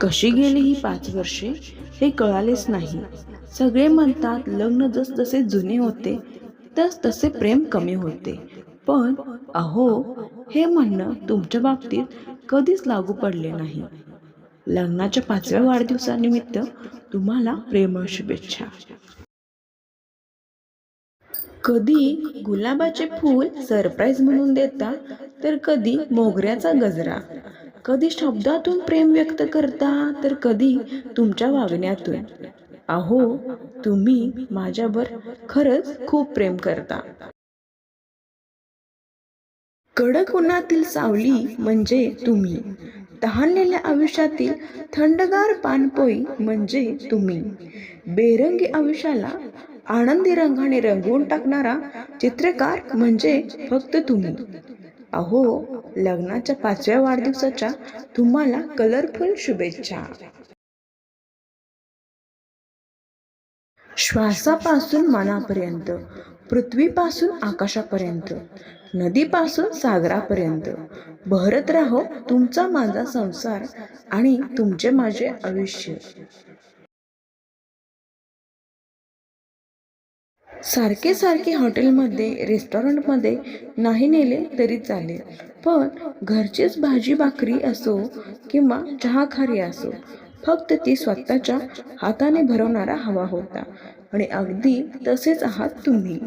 कशी गेली ही पाच वर्षे हे कळालेच नाही. सगळे म्हणतात लग्न जसजसे जुने होते तस तसे प्रेम कमी होते. पण अहो हे म्हणणं तुमच्या बाबतीत कधीच लागू पडले नाही. लग्नाच्या पाचव्या वाढदिवसानिमित्त तुम्हाला प्रेमळ शुभेच्छा. कधी गुलाबाचे फूल सरप्राईज म्हणून देतात तर कधी मोगऱ्याचा गजरा. कधी शब्दातून प्रेम व्यक्त करता तर कधी तुमच्या वागण्यातून. अहो तुम्ही माझ्यावर खरंच खूप प्रेम करता. कडक उन्हातील सावली म्हणजे तुम्ही. तहानलेल्या आयुष्यातील थंडगार पानपोई म्हणजे तुम्ही. बेरंगी आयुष्याला आनंदी रंगाने रंगवून टाकणारा चित्रकार म्हणजे फक्त तुम्ही. अहो लग्नाच्या पाचव्या वाढदिवसाच्या तुम्हाला कलरफुल शुभेच्छा. श्वासापासून मनापर्यंत पृथ्वीपासून आकाशापर्यंत नदीपासून सागरापर्यंत. भरत राहो तुमचा माझा संसार आणि तुमचे माझे आयुष्य. सारखे सारखे हॉटेलमध्ये रेस्टॉरंटमध्ये नाही नेले तरी चालेल. पण घरचीच भाजी भाकरी असो किंवा चहा खारी असो फक्त ती स्वतःच्या हाताने भरवणारा हवा होता. आणि अगदी तसेच आहात तुम्ही.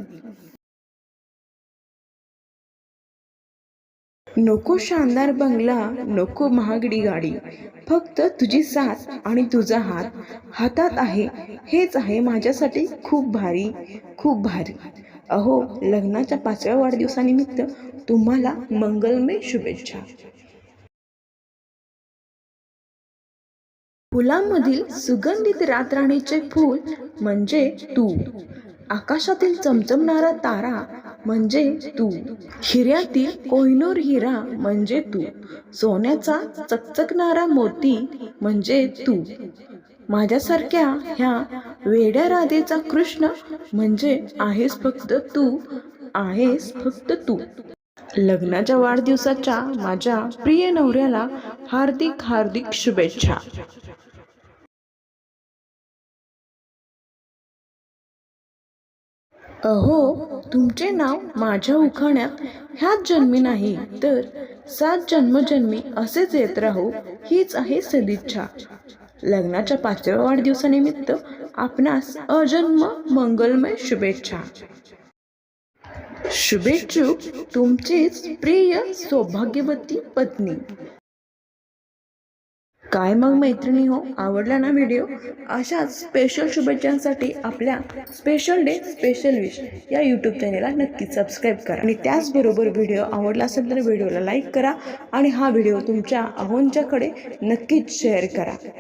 नको शानदार बंगला नको महागडी गाडी. फक्त तुझी साथ आणि तुझा हात हातात आहे. हेच आहे माझ्यासाठी खूप भारी खूप भारी. अहो लग्नाच्या पाचव्या वाढदिवसानिमित्त तुम्हाला मंगलमय शुभेच्छा. फुलांमधील सुगंधित रातराणीचे फूल म्हणजे तू आकाशातील चमचमणारा तारा म्हणजे तू. हिऱ्यातील कोहिनूर हिरा म्हणजे तू. सोन्याचा चकचकणारा मोती म्हणजे तू. माझ्यासारख्या ह्या वेड्या राधेचा कृष्ण म्हणजे आहेस फक्त तू आहेस फक्त तू. लग्नाच्या वाढदिवसाच्या माझ्या प्रिय नवऱ्याला हार्दिक हार्दिक शुभेच्छा. अहो तुमचे नाव माझ्या उखाण्यात ह्याच जन्मी नाही तर सात जन्मजन्मी असेच येत राहू हीच आहे सदिच्छा. लग्नाच्या पाचव्या वाढदिवसानिमित्त आपणास अजन्म मंगलमय शुभेच्छा. शुभेच्छुक तुमचीच प्रिय सौभाग्यवती पत्नी. काय मग मैत्रिणी हो आवडला ना व्हिडिओ अशाच स्पेशल शुभेच्छांसाठी आपल्या स्पेशल डे स्पेशल विश या यूट्यूब चॅनेलला नक्की सबस्क्राईब करा. आणि त्याचबरोबर व्हिडिओ आवडला असेल तर व्हिडिओला लाईक करा आणि हा व्हिडिओ तुमच्या अहोंच्याकडे नक्कीच शेअर करा.